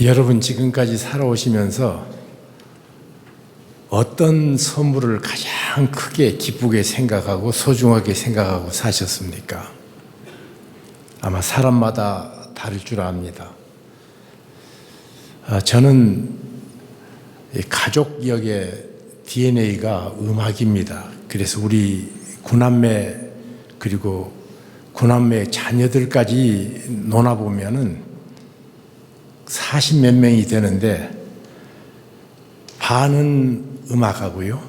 여러분 지금까지 살아오시면서 어떤 선물을 가장 크게 기쁘게 생각하고 소중하게 생각하고 사셨습니까? 아마 사람마다 다를 줄 압니다. 아, 저는 이 가족력의 DNA가 음악입니다. 그래서 우리 구남매 그리고 구남매 자녀들까지 논아 보면은 40 몇 명이 되는데 반은 음악하고요.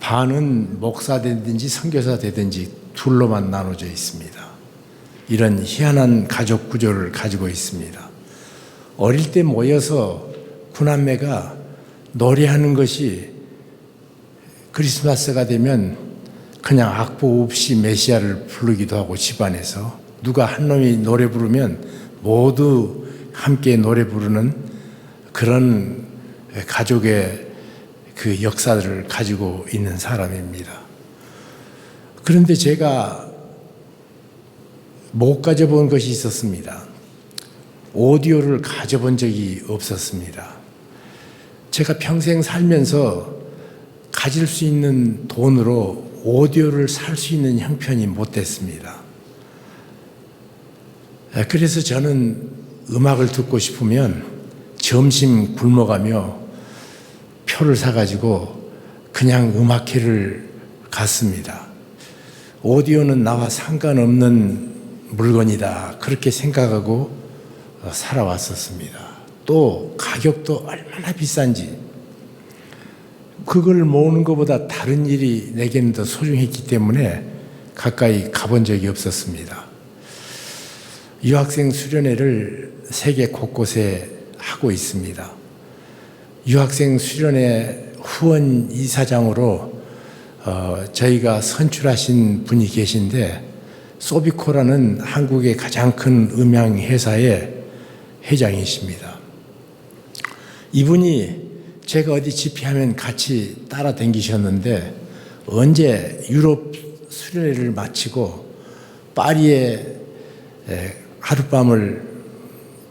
반은 목사 되든지 선교사 되든지 둘로만 나눠져 있습니다. 이런 희한한 가족 구조를 가지고 있습니다. 어릴 때 모여서 구남매가 노래하는 것이 크리스마스가 되면 그냥 악보 없이 메시아를 부르기도 하고 집안에서 누가 한 놈이 노래 부르면 모두 함께 노래 부르는 그런 가족의 그 역사를 가지고 있는 사람입니다. 그런데 제가 못 가져본 것이 있었습니다. 오디오를 가져본 적이 없었습니다. 제가 평생 살면서 가질 수 있는 돈으로 오디오를 살 수 있는 형편이 못 됐습니다. 그래서 저는 음악을 듣고 싶으면 점심 굶어가며 표를 사가지고 그냥 음악회를 갔습니다. 오디오는 나와 상관없는 물건이다. 그렇게 생각하고 살아왔었습니다. 또 가격도 얼마나 비싼지 그걸 모으는 것보다 다른 일이 내게는 더 소중했기 때문에 가까이 가본 적이 없었습니다. 유학생 수련회를 세계 곳곳에 하고 있습니다. 유학생 수련회 후원 이사장으로 어, 저희가 선출하신 분이 계신데 소비코라는 한국의 가장 큰 음향 회사의 회장이십니다. 이분이 제가 어디 집회하면 같이 따라 다니셨는데 언제 유럽 수련회를 마치고 파리에 하룻밤을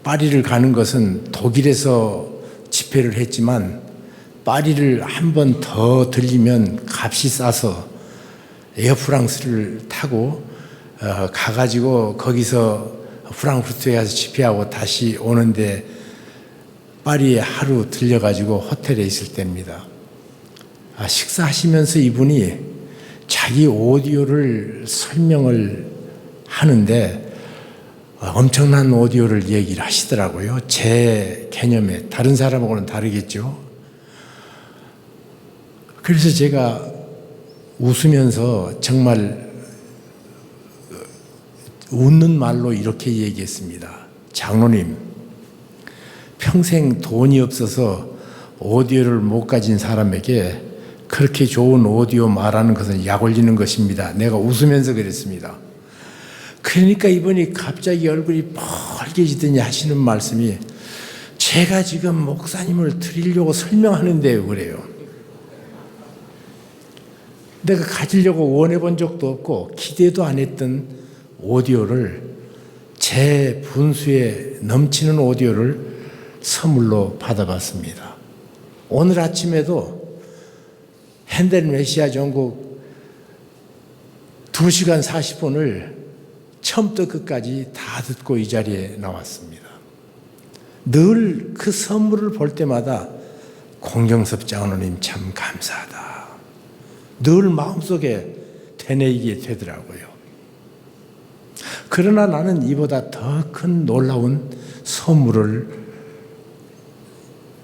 파리를 가는 것은 독일에서 집회를 했지만 파리를 한 번 더 들리면 값이 싸서 에어프랑스를 타고 어, 가가지고 거기서 프랑크푸르트에 가서 집회하고 다시 오는데 파리에 하루 들려가지고 호텔에 있을 때입니다. 아, 식사하시면서 이분이 자기 오디오를 설명을 하는데 어, 엄청난 오디오를 얘기를 하시더라고요. 제 개념에 다른 사람하고는 다르겠죠. 그래서 제가 웃으면서 정말 웃는 말로 이렇게 얘기했습니다. 장로님, 평생 돈이 없어서 오디오를 못 가진 사람에게 그렇게 좋은 오디오 말하는 것은 약 올리는 것입니다. 내가 웃으면서 그랬습니다. 그러니까 이분이 갑자기 얼굴이 뻘개지더니 하시는 말씀이 제가 지금 목사님을 드리려고 설명하는데요, 그래요. 내가 가지려고 원해 본 적도 없고 기대도 안 했던 오디오를 제 분수에 넘치는 오디오를 선물로 받아봤습니다. 오늘 아침에도 핸델 메시아 전곡 2시간 40분을 처음부터 끝까지 다 듣고 이 자리에 나왔습니다. 늘 그 선물을 볼 때마다 공경섭 장로님 참 감사하다. 늘 마음속에 되뇌이게 되더라고요. 그러나 나는 이보다 더 큰 놀라운 선물을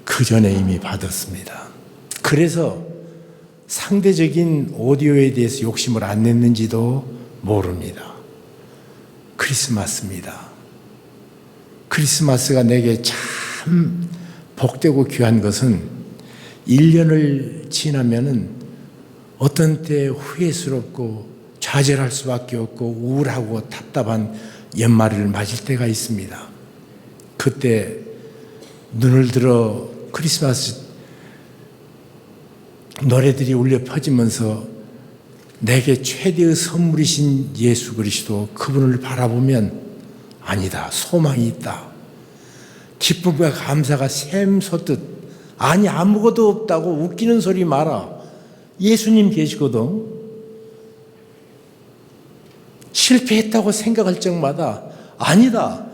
그 전에 이미 받았습니다. 그래서 상대적인 오디오에 대해서 욕심을 안 냈는지도 모릅니다. 크리스마스입니다. 크리스마스가 내게 참 복되고 귀한 것은 1년을 지나면은 어떤 때 후회스럽고 좌절할 수밖에 없고 우울하고 답답한 연말을 맞을 때가 있습니다. 그때 눈을 들어 크리스마스 노래들이 울려 퍼지면서 내게 최대의 선물이신 예수 그리스도 그분을 바라보면 아니다. 소망이 있다. 기쁨과 감사가 샘솟듯 아니 아무것도 없다고 웃기는 소리 마라. 예수님 계시거든. 실패했다고 생각할 적마다 아니다.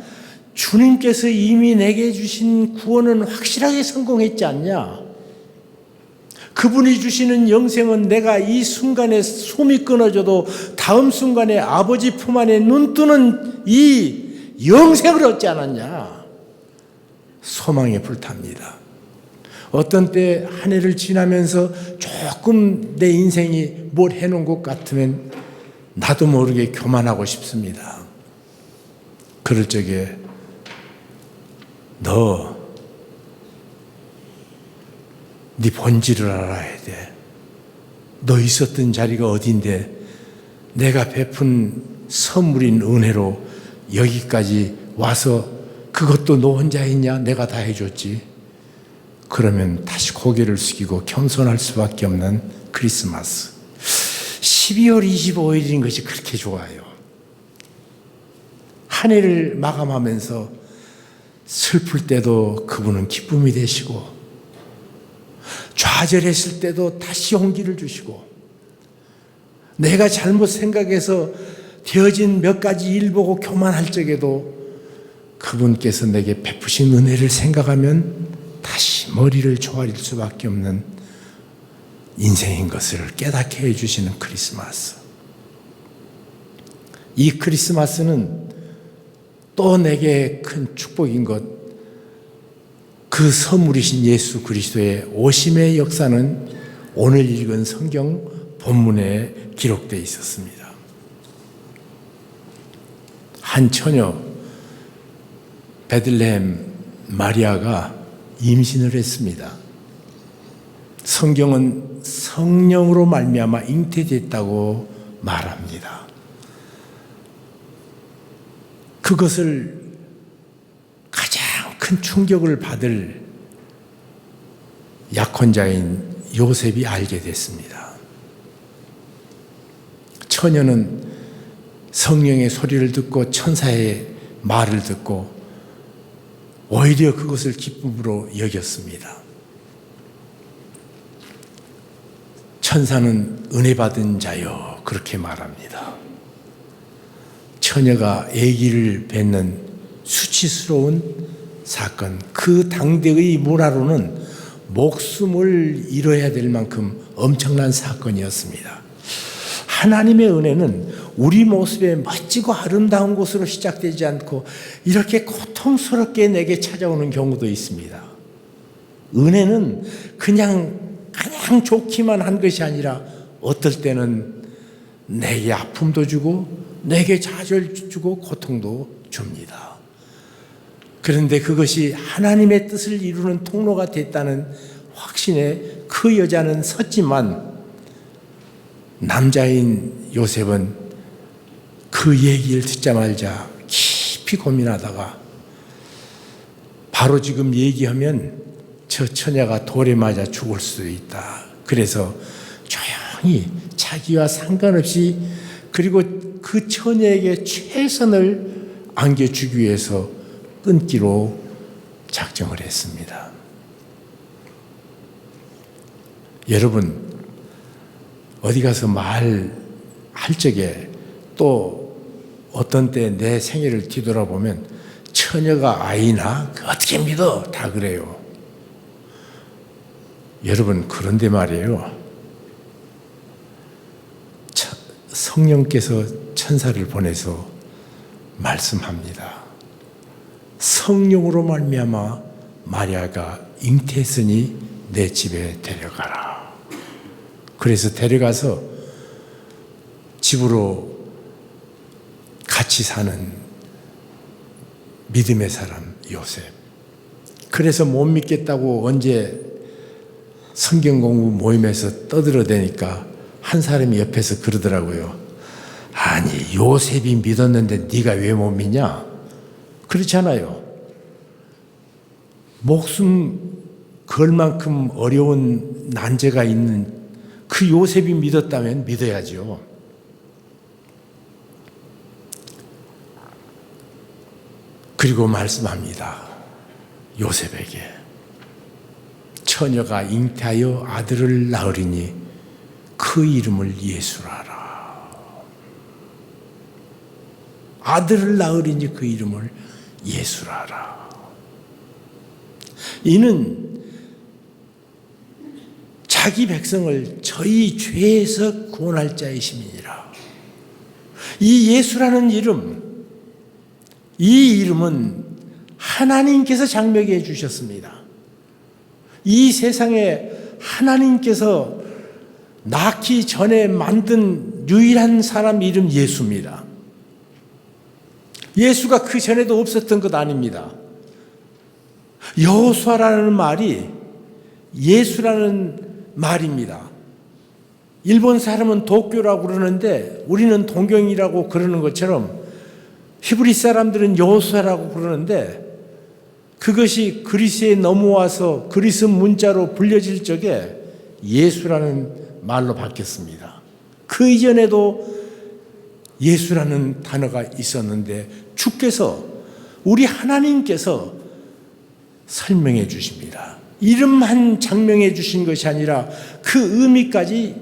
주님께서 이미 내게 주신 구원은 확실하게 성공했지 않냐? 그분이 주시는 영생은 내가 이 순간에 숨이 끊어져도 다음 순간에 아버지 품 안에 눈 뜨는 이 영생을 얻지 않았냐? 소망에 불탑니다. 어떤 때 한 해를 지나면서 조금 내 인생이 뭘 해놓은 것 같으면 나도 모르게 교만하고 싶습니다. 그럴 적에 너, 네 본질을 알아야 돼. 너 있었던 자리가 어딘데 내가 베푼 선물인 은혜로 여기까지 와서 그것도 너 혼자 했냐? 내가 다 해줬지. 그러면 다시 고개를 숙이고 겸손할 수밖에 없는 크리스마스. 12월 25일인 것이 그렇게 좋아요. 한 해를 마감하면서 슬플 때도 그분은 기쁨이 되시고 좌절했을 때도 다시 용기를 주시고 내가 잘못 생각해서 되어진 몇 가지 일 보고 교만할 적에도 그분께서 내게 베푸신 은혜를 생각하면 다시 머리를 조아릴 수밖에 없는 인생인 것을 깨닫게 해주시는 크리스마스. 이 크리스마스는 또 내게 큰 축복인 것, 그 선물이신 예수 그리스도의 오심의 역사는 오늘 읽은 성경 본문에 기록되어 있었습니다. 한 처녀 베들레헴 마리아가 임신을 했습니다. 성경은 성령으로 말미암아 잉태됐다고 말합니다. 그것을 큰 충격을 받을 약혼자인 요셉이 알게 됐습니다. 처녀는 성령의 소리를 듣고 천사의 말을 듣고 오히려 그것을 기쁨으로 여겼습니다. 천사는 은혜 받은 자여 그렇게 말합니다. 처녀가 아기를 낳는 수치스러운 사건, 그 당대의 문화로는 목숨을 잃어야 될 만큼 엄청난 사건이었습니다. 하나님의 은혜는 우리 모습에 멋지고 아름다운 곳으로 시작되지 않고 이렇게 고통스럽게 내게 찾아오는 경우도 있습니다. 은혜는 그냥 그냥 좋기만 한 것이 아니라 어떨 때는 내게 아픔도 주고 내게 좌절 주고 고통도 줍니다. 그런데 그것이 하나님의 뜻을 이루는 통로가 됐다는 확신에 그 여자는 섰지만 남자인 요셉은 그 얘기를 듣자마자 깊이 고민하다가 바로 지금 얘기하면 저 처녀가 돌에 맞아 죽을 수도 있다. 그래서 조용히 자기와 상관없이 그리고 그 처녀에게 최선을 안겨주기 위해서 끊기로 작정을 했습니다. 여러분, 어디 가서 말할 적에 또 어떤 때 내 생애를 뒤돌아보면 처녀가 아이나 어떻게 믿어? 다 그래요. 여러분, 그런데 말이에요. 성령께서 천사를 보내서 말씀합니다. 성령으로 말미암아 마리아가 잉태했으니 내 집에 데려가라. 그래서 데려가서 집으로 같이 사는 믿음의 사람 요셉. 그래서 못 믿겠다고 언제 성경 공부 모임에서 떠들어대니까 한 사람이 옆에서 그러더라고요. 아니 요셉이 믿었는데 네가 왜 못 믿냐? 그렇잖아요. 목숨 걸 만큼 어려운 난제가 있는 그 요셉이 믿었다면 믿어야죠. 그리고 말씀합니다. 요셉에게 처녀가 잉태하여 아들을 낳으리니 그 이름을 예수라라. 아들을 낳으리니 그 이름을 예수라라. 이는 자기 백성을 저희 죄에서 구원할 시민이라. 이 예수라는 이름, 이 이름은 하나님께서 장명해 주셨습니다. 이 세상에 하나님께서 낳기 전에 만든 유일한 사람 이름 예수입니다. 예수가 그 전에도 없었던 것 아닙니다. 여호수아라는 말이 예수라는 말입니다. 일본 사람은 도쿄라고 그러는데 우리는 동경이라고 그러는 것처럼 히브리 사람들은 여호수아라고 그러는데 그것이 그리스에 넘어와서 그리스 문자로 불려질 적에 예수라는 말로 바뀌었습니다. 그 이전에도 예수라는 단어가 있었는데 주께서 우리 하나님께서 설명해 주십니다. 이름만 장명해 주신 것이 아니라 그 의미까지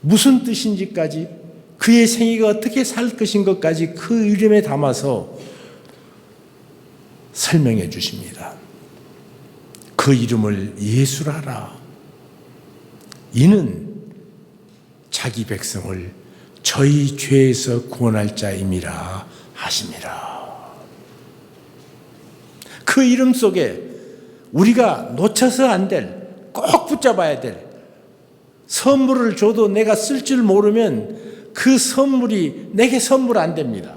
무슨 뜻인지까지 그의 생애가 어떻게 살 것인 것까지 그 이름에 담아서 설명해 주십니다. 그 이름을 예수라 라. 이는 자기 백성을 저희 죄에서 구원할 자임이라 하심이라. 그 이름 속에 우리가 놓쳐서 안 될, 꼭 붙잡아야 될 선물을 줘도 내가 쓸 줄 모르면 그 선물이 내게 선물 안 됩니다.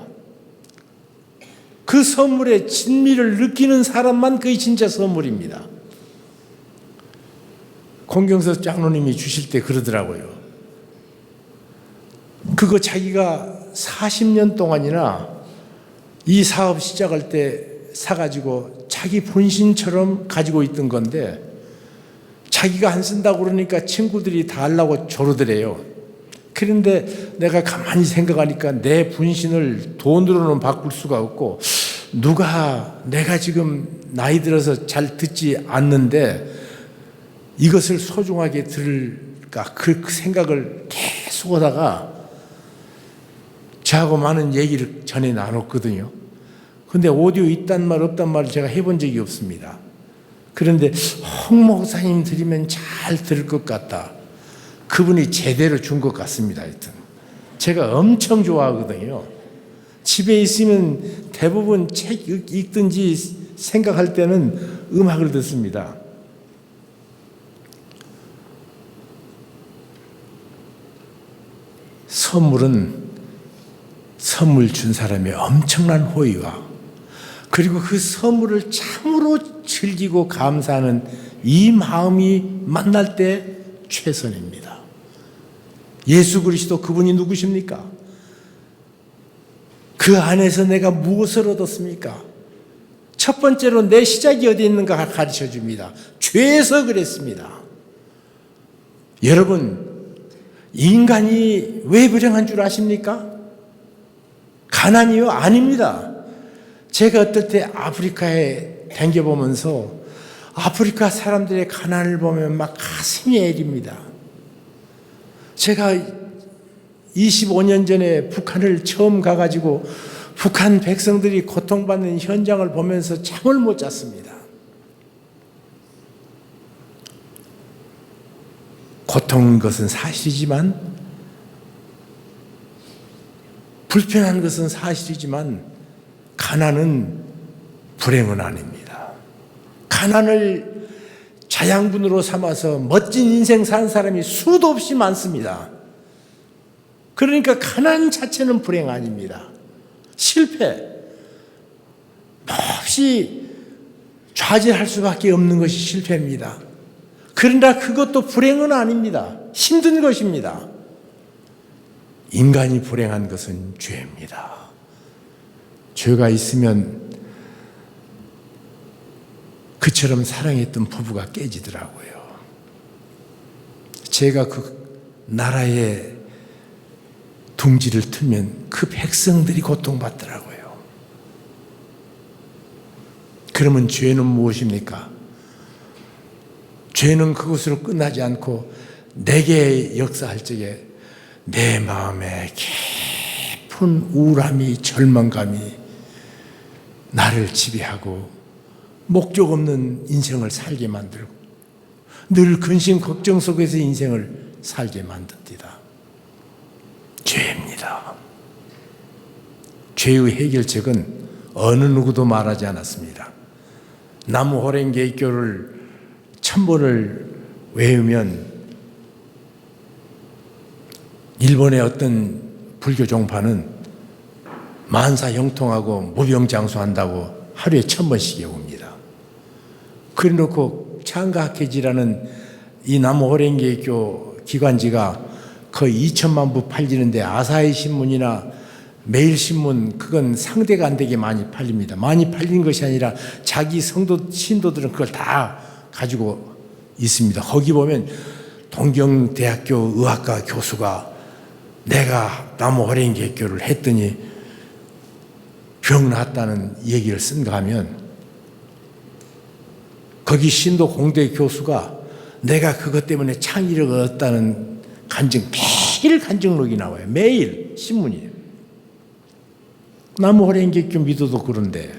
그 선물의 진미를 느끼는 사람만 그게 진짜 선물입니다. 공경서 장로님이 주실 때 그러더라고요. 그거 자기가 40년 동안이나 이 사업 시작할 때 사가지고 자기 본신처럼 가지고 있던 건데 자기가 안 쓴다고 그러니까 친구들이 다 하려고 조르더래요. 그런데 내가 가만히 생각하니까 내 분신을 돈으로는 바꿀 수가 없고 누가 내가 지금 나이 들어서 잘 듣지 않는데 이것을 소중하게 들을까 그 생각을 계속 하다가 저하고 많은 얘기를 전에 나눴거든요. 근데 오디오 있단 말 없단 말을 제가 해본 적이 없습니다. 그런데 홍 목사님 드리면 잘 들을 것 같다. 그분이 제대로 준 것 같습니다. 하여튼. 제가 엄청 좋아하거든요. 집에 있으면 대부분 책 읽든지 생각할 때는 음악을 듣습니다. 선물은 선물 준 사람의 엄청난 호의와 그리고 그 선물을 참으로 즐기고 감사하는 이 마음이 만날 때 최선입니다. 예수 그리스도 그분이 누구십니까? 그 안에서 내가 무엇을 얻었습니까? 첫 번째로 내 시작이 어디 있는가 가르쳐 줍니다. 죄에서 그랬습니다. 여러분, 인간이 왜 불행한 줄 아십니까? 가난이요? 아닙니다. 제가 어떨 때 아프리카에 댕겨보면서 아프리카 사람들의 가난을 보면 막 가슴이 애립니다. 제가 25년 전에 북한을 처음 가가지고 북한 백성들이 고통받는 현장을 보면서 잠을 못 잤습니다. 고통인 것은 사실이지만 불편한 것은 사실이지만 가난은 불행은 아닙니다. 가난을 자양분으로 삼아서 멋진 인생 산 사람이 수도 없이 많습니다. 그러니까 가난 자체는 불행 아닙니다. 실패. 몹시 좌절할 수밖에 없는 것이 실패입니다. 그러나 그것도 불행은 아닙니다. 힘든 것입니다. 인간이 불행한 것은 죄입니다. 죄가 있으면 그처럼 사랑했던 부부가 깨지더라고요. 제가 그 나라의 둥지를 틀면 그 백성들이 고통받더라고요. 그러면 죄는 무엇입니까? 죄는 그것으로 끝나지 않고 내게 역사할 적에 내 마음에 깊은 우울함이 절망감이 나를 지배하고 목적 없는 인생을 살게 만들고 늘 근심 걱정 속에서 인생을 살게 만듭니다. 죄입니다. 죄의 해결책은 어느 누구도 말하지 않았습니다. 나무 호랭개교를 천 번을 외우면 일본의 어떤 불교 종파는 만사 형통하고 무병장수한다고 하루에 천 번씩 외웁니다. 그래 놓고 창가학회지라는 이 나무호랭개교 기관지가 거의 2천만 부 팔리는데 아사히 신문이나 매일신문 그건 상대가 안 되게 많이 팔립니다. 많이 팔린 것이 아니라 자기 성도 신도들은 그걸 다 가지고 있습니다. 거기 보면 동경대학교 의학과 교수가 내가 나무 호랭개교를 했더니 병 났다는 얘기를 쓴가 하면 거기 신도 공대 교수가 내가 그것 때문에 창의력을 얻었다는 간증 매일 간증록이 나와요. 매일 신문이에요. 나무 호랭개교 믿어도 그런데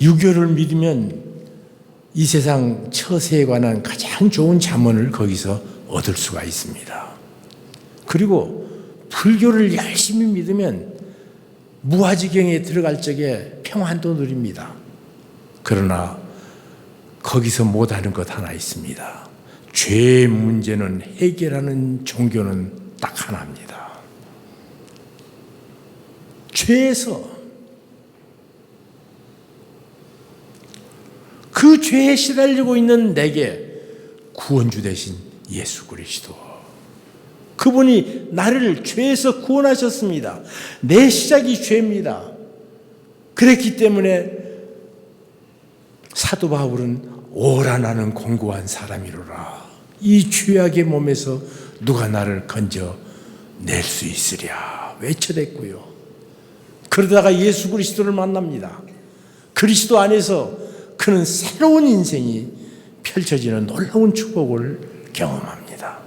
유교를 믿으면 이 세상 처세에 관한 가장 좋은 잠언을 거기서 얻을 수가 있습니다. 그리고 불교를 열심히 믿으면 무아지경에 들어갈 적에 평안도 누립니다. 그러나 거기서 못하는 것 하나 있습니다. 죄 문제는 해결하는 종교는 딱 하나입니다. 죄에서 그 죄에 시달리고 있는 내게 구원주 대신 예수 그리스도. 그분이 나를 죄에서 구원하셨습니다. 내 시작이 죄입니다. 그랬기 때문에 사도 바울은 오라 나는 공고한 사람이로라. 이 죄악의 몸에서 누가 나를 건져 낼 수 있으랴 외쳐댔고요. 그러다가 예수 그리스도를 만납니다. 그리스도 안에서 그는 새로운 인생이 펼쳐지는 놀라운 축복을 경험합니다.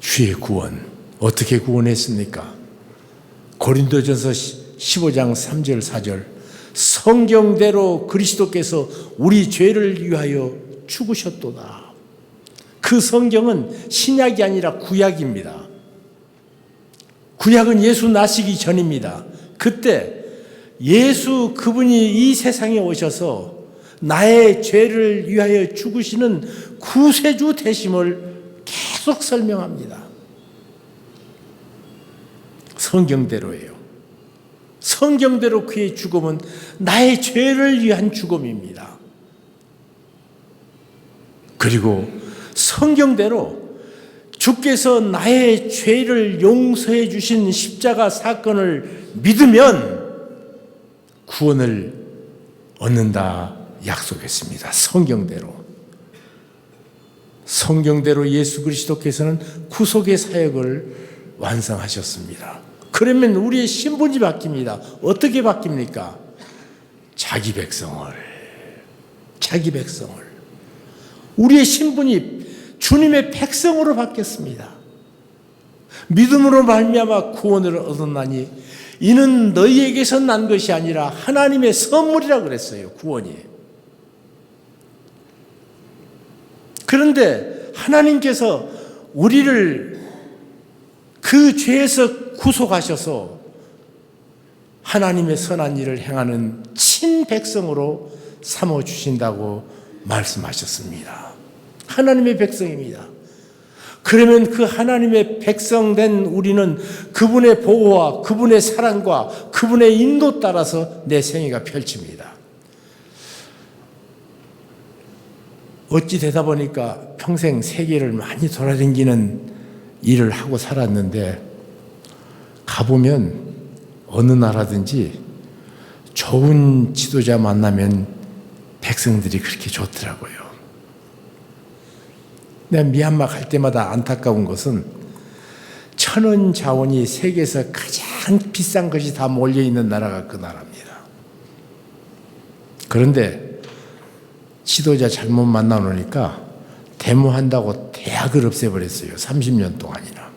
주의 구원 어떻게 구원했습니까? 고린도전서 15장 3절 4절 성경대로 그리스도께서 우리 죄를 위하여 죽으셨도다. 그 성경은 신약이 아니라 구약입니다. 구약은 예수 나시기 전입니다. 그때 예수 그분이 이 세상에 오셔서 나의 죄를 위하여 죽으시는 구세주 되심을 계속 설명합니다. 성경대로예요. 성경대로 그의 죽음은 나의 죄를 위한 죽음입니다. 그리고 성경대로 주께서 나의 죄를 용서해 주신 십자가 사건을 믿으면 구원을 얻는다 약속했습니다. 성경대로. 성경대로 예수 그리스도께서는 구속의 사역을 완성하셨습니다. 그러면 우리의 신분이 바뀝니다. 어떻게 바뀝니까? 자기 백성을. 자기 백성을. 우리의 신분이 주님의 백성으로 바뀌었습니다. 믿음으로 말미암아 구원을 얻었나니 이는 너희에게서 난 것이 아니라 하나님의 선물이라 그랬어요. 구원이. 그런데 하나님께서 우리를 그 죄에서 구속하셔서 하나님의 선한 일을 행하는 친백성으로 삼어 주신다고 말씀하셨습니다. 하나님의 백성입니다. 그러면 그 하나님의 백성된 우리는 그분의 보호와 그분의 사랑과 그분의 인도 따라서 내 생애가 펼칩니다. 어찌 되다 보니까 평생 세계를 많이 돌아다니는 일을 하고 살았는데 가보면 어느 나라든지 좋은 지도자 만나면 백성들이 그렇게 좋더라고요. 내가 미얀마 갈 때마다 안타까운 것은 천원 자원이 세계에서 가장 비싼 것이 다 몰려 있는 나라가 그 나라입니다. 그런데 지도자 잘못 만나 놓으니까 데모한다고 대학을 없애버렸어요. 30년 동안이나.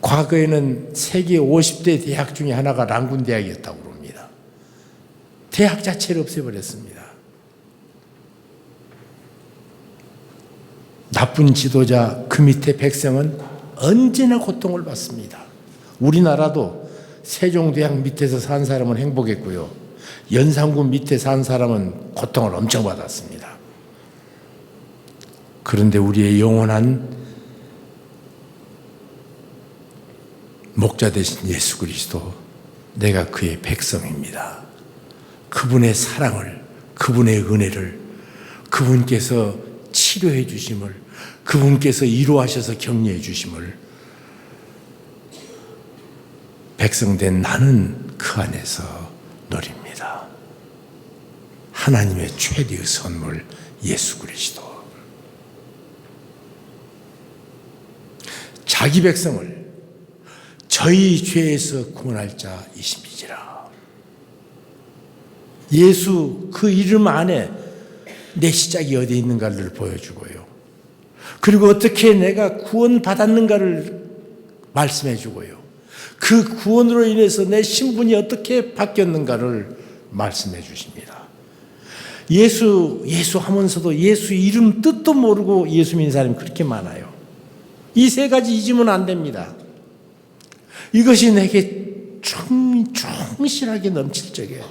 과거에는 세계 50대 대학 중에 하나가 랑군 대학이었다고 그럽니다. 대학 자체를 없애버렸습니다. 나쁜 지도자 그 밑에 백성은 언제나 고통을 받습니다. 우리나라도 세종대왕 밑에서 산 사람은 행복했고요. 연산군 밑에 산 사람은 고통을 엄청 받았습니다. 그런데 우리의 영원한 목자 되신 예수 그리스도 내가 그의 백성입니다. 그분의 사랑을 그분의 은혜를 그분께서 치료해 주심을 그분께서 이루하셔서 격려해 주심을 백성된 나는 그 안에서 누립니다. 하나님의 최대의 선물 예수 그리스도. 자기 백성을 저희 죄에서 구원할 자이심이지라. 예수 그 이름 안에 내 시작이 어디 있는가를 보여주고요. 그리고 어떻게 내가 구원받았는가를 말씀해 주고요. 그 구원으로 인해서 내 신분이 어떻게 바뀌었는가를 말씀해 주십니다. 예수, 예수 하면서도 예수 이름 뜻도 모르고 예수 믿는 사람이 그렇게 많아요. 이 세 가지 잊으면 안 됩니다. 이것이 내게 충, 충실하게 넘칠 적에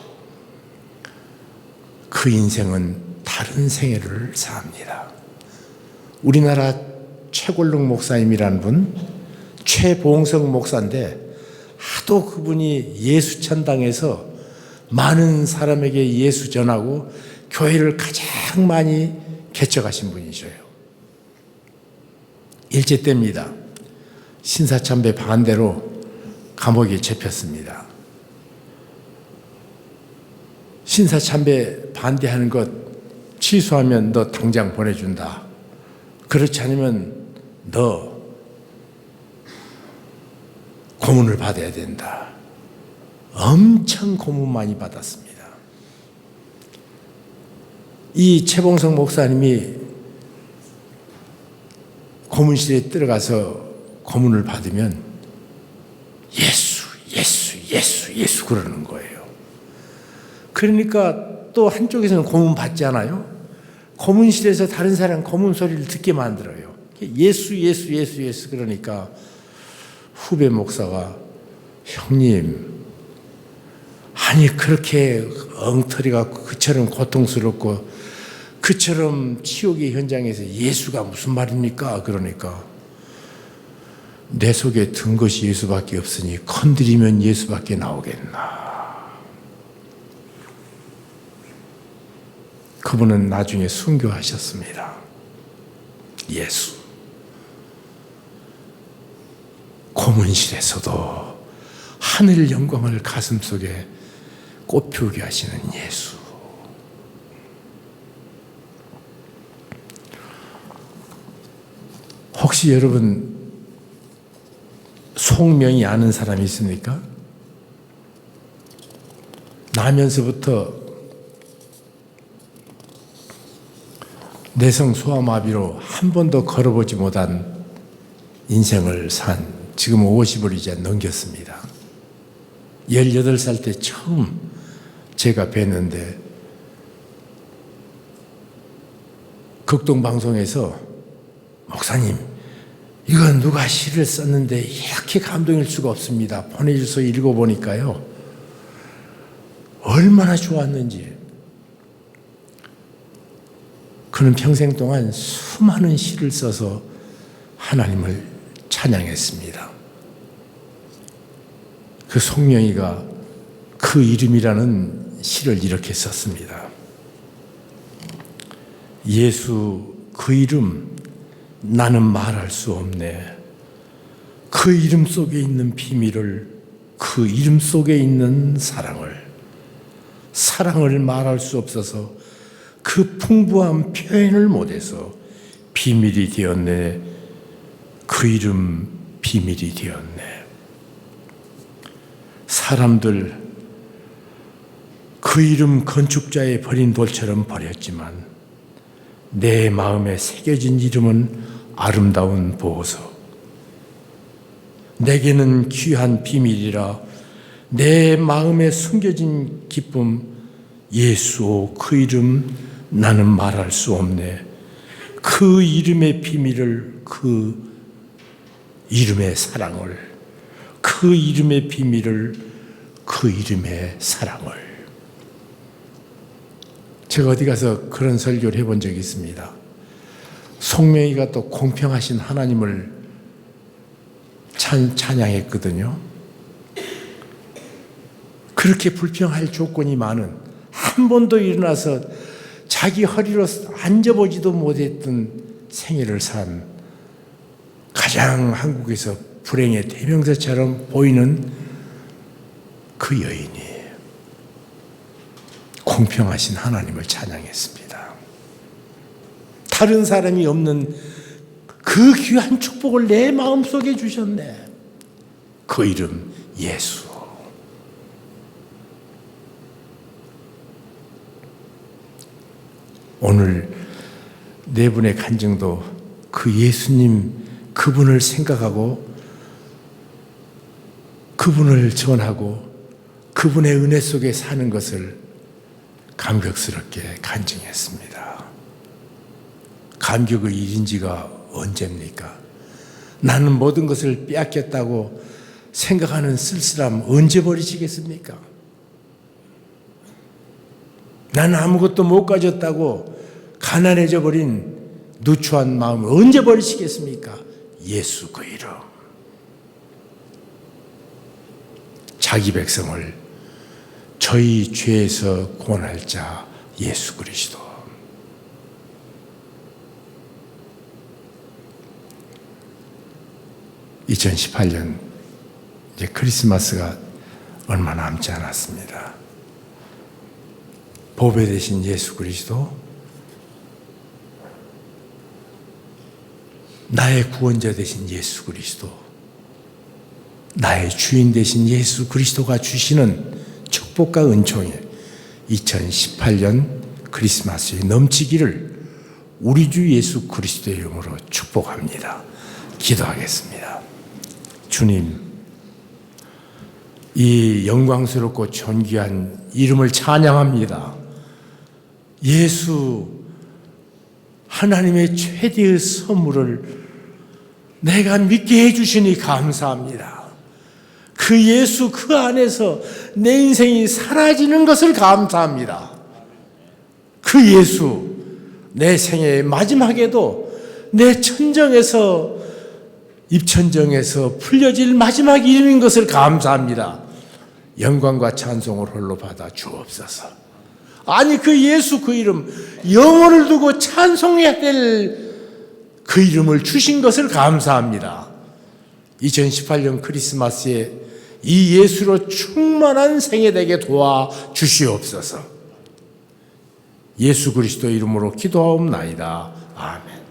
그 인생은 다른 생애를 삽니다. 우리나라 최골록 목사님이라는 분, 최봉성 목사인데 하도 그분이 예수 천당에서 많은 사람에게 예수 전하고 교회를 가장 많이 개척하신 분이셔요. 일제 때입니다. 신사참배 반대로 감옥에 잡혔습니다. 신사참배 반대하는 것 취소하면 너 당장 보내준다. 그렇지 않으면 너 고문을 받아야 된다. 엄청 고문 많이 받았습니다. 이 최봉성 목사님이 고문실에 들어가서 고문을 받으면 예수, 예수, 예수, 예수 그러는 거예요. 그러니까 또 한쪽에서는 고문 받지 않아요? 고문실에서 다른 사람 고문 소리를 듣게 만들어요. 예수, 예수, 예수, 예수 그러니까 후배 목사가 형님, 아니 그렇게 엉터리가 그처럼 고통스럽고 그처럼 치욕의 현장에서 예수가 무슨 말입니까? 그러니까 내 속에 든 것이 예수밖에 없으니 건드리면 예수밖에 나오겠나. 그분은 나중에 순교하셨습니다. 예수. 고문실에서도 하늘 영광을 가슴 속에 꽃피우게 하시는 예수. 혹시 여러분 송명이 아는 사람이 있습니까? 나면서부터 내성 소아마비로 한 번도 걸어보지 못한 인생을 산 지금 50을 이제 넘겼습니다. 18살 때 처음 제가 뵀는데 극동방송에서 목사님 이건 누가 시를 썼는데 이렇게 감동일 수가 없습니다. 보내주서 읽어보니까요. 얼마나 좋았는지. 그는 평생 동안 수많은 시를 써서 하나님을 찬양했습니다. 그 송명이가 그 이름이라는 시를 이렇게 썼습니다. 예수 그 이름 나는 말할 수 없네. 그 이름 속에 있는 비밀을 그 이름 속에 있는 사랑을 사랑을 말할 수 없어서 그 풍부한 표현을 못해서 비밀이 되었네. 그 이름 비밀이 되었네. 사람들 그 이름 건축자의 버린 돌처럼 버렸지만 내 마음에 새겨진 이름은 아름다운 보석. 내게는 귀한 비밀이라 내 마음에 숨겨진 기쁨 예수 그 이름 나는 말할 수 없네. 그 이름의 비밀을 그 이름의 사랑을 그 이름의 비밀을 그 이름의 사랑을 제가 어디 가서 그런 설교를 해본 적이 있습니다. 송명이가 또 공평하신 하나님을 찬, 찬양했거든요. 그렇게 불평할 조건이 많은 한 번도 일어나서 자기 허리로 앉아보지도 못했던 생애를 산 가장 한국에서 불행의 대명사처럼 보이는 그 여인이 공평하신 하나님을 찬양했습니다. 다른 사람이 없는 그 귀한 축복을 내 마음속에 주셨네. 그 이름 예수. 오늘 네 분의 간증도 그 예수님 그분을 생각하고 그분을 전하고 그분의 은혜 속에 사는 것을 감격스럽게 간증했습니다. 감격의 일인지가 언제입니까? 나는 모든 것을 빼앗겼다고 생각하는 쓸쓸함 언제 버리시겠습니까? 나는 아무것도 못 가졌다고 가난해져 버린 누추한 마음을 언제 버리시겠습니까? 예수 그 이름. 자기 백성을 저희 죄에서 구원할 자 예수 그리스도. (2018년) 이제 크리스마스가 얼마 남지 않았습니다. 보배 되신 예수 그리스도 나의 구원자 되신 예수 그리스도 나의 주인 되신 예수 그리스도가 주시는 축복과 은총에 2018년 크리스마스에 넘치기를 우리 주 예수 그리스도의 이름으로 축복합니다. 기도하겠습니다. 주님, 이 영광스럽고 존귀한 이름을 찬양합니다. 예수, 하나님의 최대의 선물을 내가 믿게 해주시니 감사합니다. 그 예수 그 안에서 내 인생이 사라지는 것을 감사합니다. 그 예수 내 생애의 마지막에도 내 천정에서 입천정에서 풀려질 마지막 이름인 것을 감사합니다. 영광과 찬송을 홀로 받아 주옵소서. 아니 그 예수 그 이름 영혼을 두고 찬송해야 될 그 이름을 주신 것을 감사합니다. 2018년 크리스마스에 이 예수로 충만한 생애 되게 도와 주시옵소서. 예수 그리스도 이름으로 기도하옵나이다. 아멘.